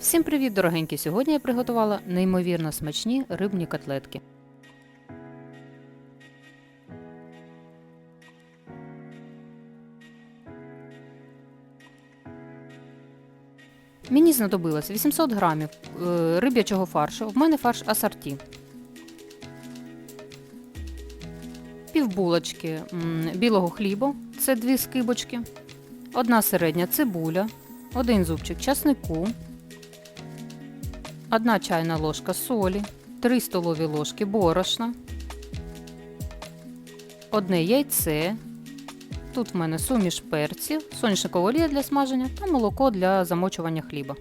Всім привіт, дорогенькі! Сьогодні я приготувала неймовірно смачні рибні котлетки. Мені знадобилось 800 грамів е, риб'ячого фаршу. В мене фарш асорті. Півбулочки м, білого хлібу, це дві скибочки, одна середня цибуля, один зубчик часнику, одна чайна ложка солі, 3 столові ложки борошна, одне яйце. Тут в мене суміш перців, соняшникова олія для смаження та молоко для замочування хліба.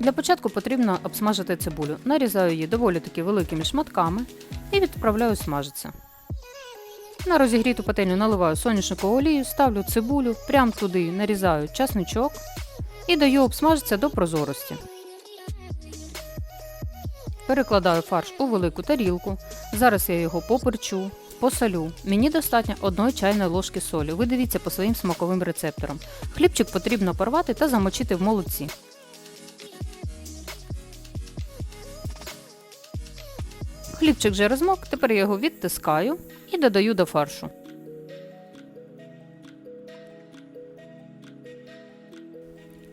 Для початку потрібно обсмажити цибулю. Нарізаю її доволі таки великими шматками і відправляю смажитися. На розігріту пательню наливаю соняшникову олію, ставлю цибулю, прямо туди нарізаю часничок і даю обсмажитися до прозорості. Перекладаю фарш у велику тарілку. Зараз я його поперчу, посолю. Мені достатньо одної чайної ложки солі. Ви дивіться по своїм смаковим рецепторам. Хлібчик потрібно порвати та замочити в молоці. Хлібчик вже розмок, тепер я його відтискаю і додаю до фаршу.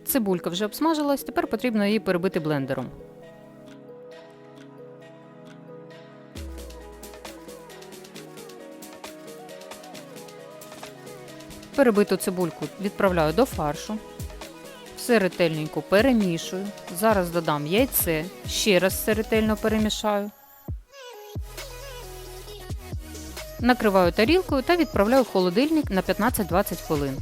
Цибулька вже обсмажилась, тепер потрібно її перебити блендером. Перебиту цибульку відправляю до фаршу. Все ретельненько перемішую. Зараз додам яйце, ще раз все ретельно перемішаю. Накриваю тарілкою та відправляю в холодильник на 15-20 хвилин.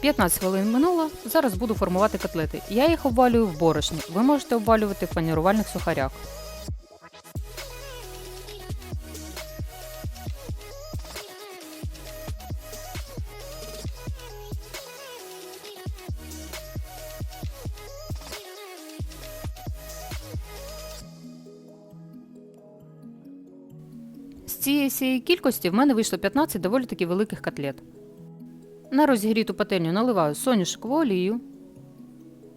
15 хвилин минуло, зараз буду формувати котлети. Я їх обвалюю в борошні. Ви можете обвалювати в панірувальних сухарях. З цієї кількості в мене вийшло 15 доволі таки великих котлет. На розігріту пательню наливаю соняшкову олію,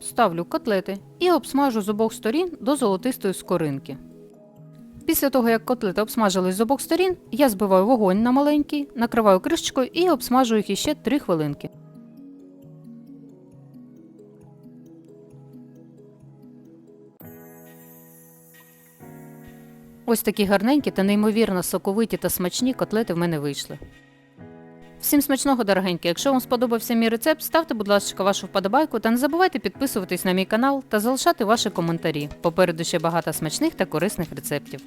ставлю котлети і обсмажу з обох сторін до золотистої скоринки. Після того, як котлети обсмажились з обох сторін, я збиваю вогонь на маленький, накриваю кришечкою і обсмажую їх іще 3 хвилинки. Ось такі гарненькі та неймовірно соковиті та смачні котлети в мене вийшли. Всім смачного, дорогенькі! Якщо вам сподобався мій рецепт, ставте, будь ласка, вашу вподобайку та не забувайте підписуватись на мій канал та залишати ваші коментарі. Попереду ще багато смачних та корисних рецептів.